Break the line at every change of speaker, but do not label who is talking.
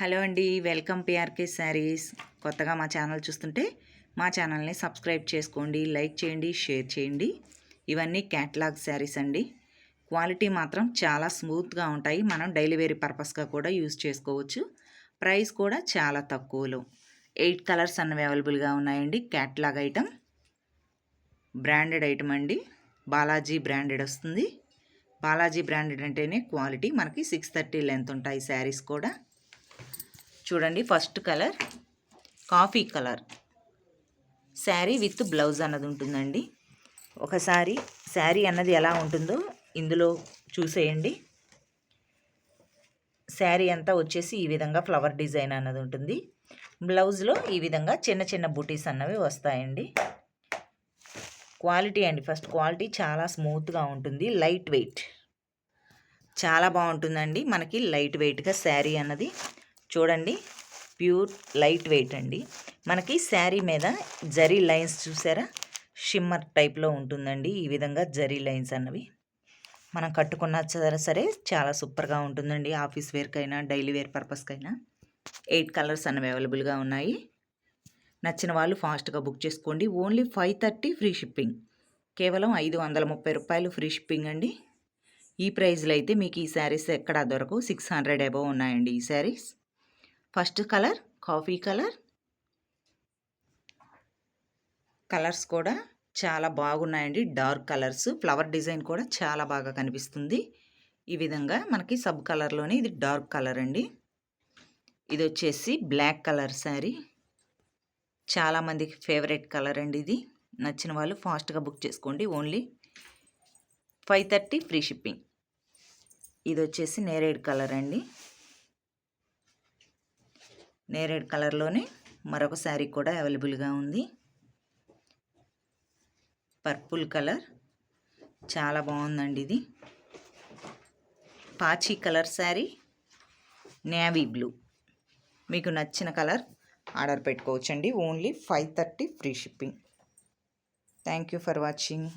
Hello అండి welcome PRK saris. కొత్తగా మా ఛానల్ చూస్తుంటే మా ఛానల్ని సబ్స్క్రైబ్ చేసుకోండి లైక్ చేయండి షేర్ చేయండి. ఇవన్నీ క్యాట్లాగ్ శారీస్ అండి. క్వాలిటీ మాత్రం చాలా స్మూత్గా ఉంటాయి. మనం డైలీ వేరీ పర్పస్గా కూడా యూజ్ చేసుకోవచ్చు. ప్రైస్ కూడా చాలా తక్కువలో. ఎయిట్ కలర్స్ అన్నవి అవైలబుల్గా ఉన్నాయండి. Catalogue item. బ్రాండెడ్ ఐటమ్ అండి. బాలాజీ బ్రాండెడ్ వస్తుంది. బాలాజీ బ్రాండెడ్ అంటేనే క్వాలిటీ మనకి సిక్స్ థర్టీ లెంత్ ఉంటాయి శారీస్ కూడా. చూడండి first colour coffee colour sari with blouse అన్నది ఉంటుందండి. ఒకసారి శారీ అన్నది ఎలా ఉంటుందో ఇందులో చూసేయండి. శారీ అంతా వచ్చేసి ఈ విధంగా ఫ్లవర్ డిజైన్ అన్నది ఉంటుంది. బ్లౌజ్లో ఈ విధంగా చిన్న చిన్న బుటీస్ అన్నవి వస్తాయండి. క్వాలిటీ అండి ఫస్ట్ క్వాలిటీ చాలా స్మూత్గా ఉంటుంది లైట్ వెయిట్ చాలా బాగుంటుందండి మనకి లైట్ వెయిట్గా శారీ అన్నది. చూడండి. ప్యూర్ లైట్ వెయిట్ అండి. మనకి శారీ మీద జరీ లైన్స్ చూసారా? షిమ్మర్ టైప్లో ఉంటుందండి. ఈ విధంగా జరీ లైన్స్ అన్నవి. మనం కట్టుకున్న సరే చాలా సూపర్గా ఉంటుందండి. ఆఫీస్ వేర్కైనా డైలీ వేర్ పర్పస్కైనా. ఎయిట్ కలర్స్ అన్నవి అవైలబుల్గా ఉన్నాయి. నచ్చిన వాళ్ళు ఫాస్ట్గా బుక్ చేసుకోండి. Only five thirty free shipping. కేవలం ఐదు వందల ముప్పై రూపాయలు ఫ్రీ షిప్పింగ్ అండి. ఈ ప్రైస్లో అయితే మీకు ఈ శారీస్ ఎక్కడ దొరకవు. సిక్స్ హండ్రెడ్ అబవ్ ఉన్నాయండి ఈ saris. First colour coffee colour. Colours కూడా చాలా బాగున్నాయండి. డార్క్ కలర్స్ ఫ్లవర్ డిజైన్ కూడా చాలా బాగా కనిపిస్తుంది. ఈ విధంగా మనకి సబ్ కలర్లోనే ఇది డార్క్ కలర్ అండి. ఇది వచ్చేసి బ్లాక్ కలర్ శారీ చాలామందికి ఫేవరెట్ కలర్ అండి ఇది. నచ్చిన వాళ్ళు ఫాస్ట్గా బుక్ చేసుకోండి. Only five thirty free shipping. ఇది వచ్చేసి నేరేడ్ కలర్ అండి. నేరేడ్ కలర్లోనే మరొక శారీ కూడా అవైలబుల్గా ఉంది. Purple colour. చాలా బాగుందండి ఇది. పాచీ కలర్ శారీ. Navy blue. మీకు నచ్చిన కలర్ ఆర్డర్ పెట్టుకోవచ్చండి. Only five thirty free shipping. Thank you for watching.